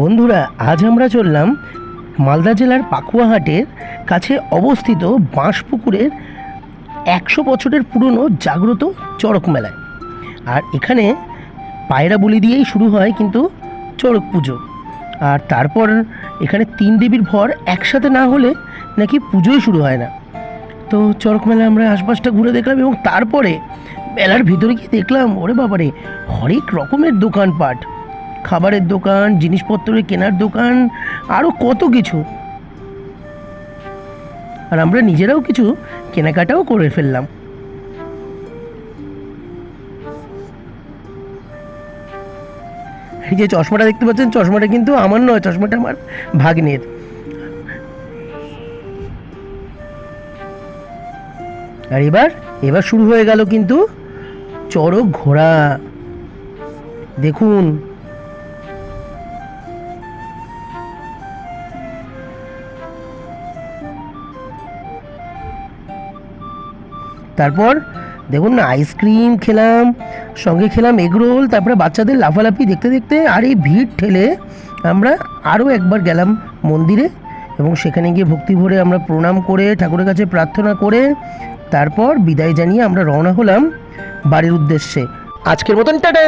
বন্ধুরা, আজ আমরা চললাম মালদা জেলার পাকুয়াহাটের কাছে অবস্থিত বাঁশপুকুরের একশো বছরের পুরনো জাগ্রত চড়ক মেলায়। আর এখানে পায়রা বলি দিয়েই শুরু হয় কিন্তু চড়ক পুজো। আর তারপর এখানে তিন দেবীর ভর একসাথে না হলে নাকি পুজোই শুরু হয় না। তো চড়ক মেলায় আমরা আশপাশটা ঘুরে দেখলাম এবং তারপরে মেলার ভিতরে গিয়ে দেখলাম, ওরে বাবারে, হরেক রকমের দোকানপাট। খাবারের দোকান জিনিসপত্রের কেনার দোকান আরও কত কিছু। আর আমরা নিজেরাও কিছু কেনাকাটাও করে ফেললাম। এই যে চশমাটা দেখতে পাচ্ছেন, চশমাটা কিন্তু আমার নয়, চশমাটা আমার ভাগ্নের। আর এবার এবার শুরু হয়ে গেল কিন্তু চড়ক ঘোড়া। দেখুন। তারপর দেখুন না আইসক্রিম খেলাম, সঙ্গে খেলাম এগরোল তারপরে বাচ্চাদের লাফালাফি দেখতে দেখতে আর এই ভিড় ঠেলে আমরা আরও একবার গেলাম মন্দিরে এবং সেখানে গিয়ে ভক্তি ভরে আমরা প্রণাম করে, ঠাকুরের কাছে প্রার্থনা করে, তারপর বিদায় জানিয়ে আমরা রওনা হলাম বাড়ির উদ্দেশ্যে। আজকের মতন, টাটা!